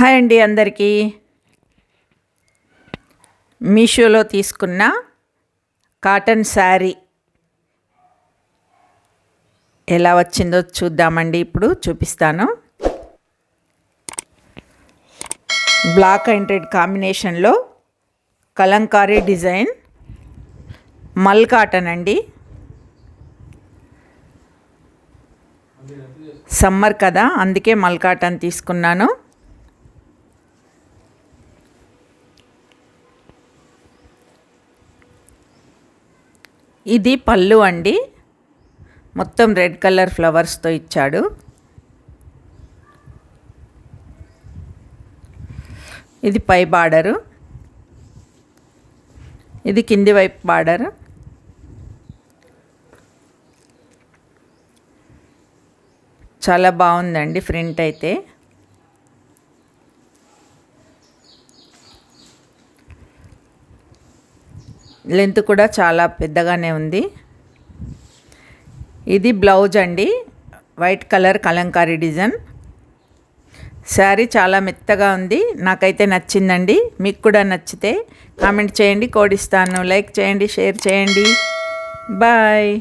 Hi అండి అందరికీ. మీషోలో తీసుకున్న కాటన్ శారీ ఎలా వచ్చిందో చూద్దామండి. ఇప్పుడు చూపిస్తాను. బ్లాక్ అండ్ రెడ్ కాంబినేషన్లో కలంకారీ డిజైన్. మల్ కాటన్ అండి. సమ్మర్ కదా అందుకే మల్ కాటన్ తీసుకున్నాను. ఇది పళ్ళు అండి. మొత్తం రెడ్ కలర్ ఫ్లవర్స్తో ఇచ్చాడు. ఇది పై బార్డరు. ఇది కింది వైపు బార్డర్. చాలా బాగుందండి ఫ్రింట్ అయితే. లెంత్ కూడా చాలా పెద్దగానే ఉంది. ఇది బ్లౌజ్ అండి. White colour Kalamkari design. Sari చాలా మెత్తగా ఉంది. నాకైతే నచ్చిందండి. మీకు కూడా నచ్చితే కామెంట్ చేయండి. కోడిస్తాను లైక్ చేయండి షేర్ చేయండి. బాయ్.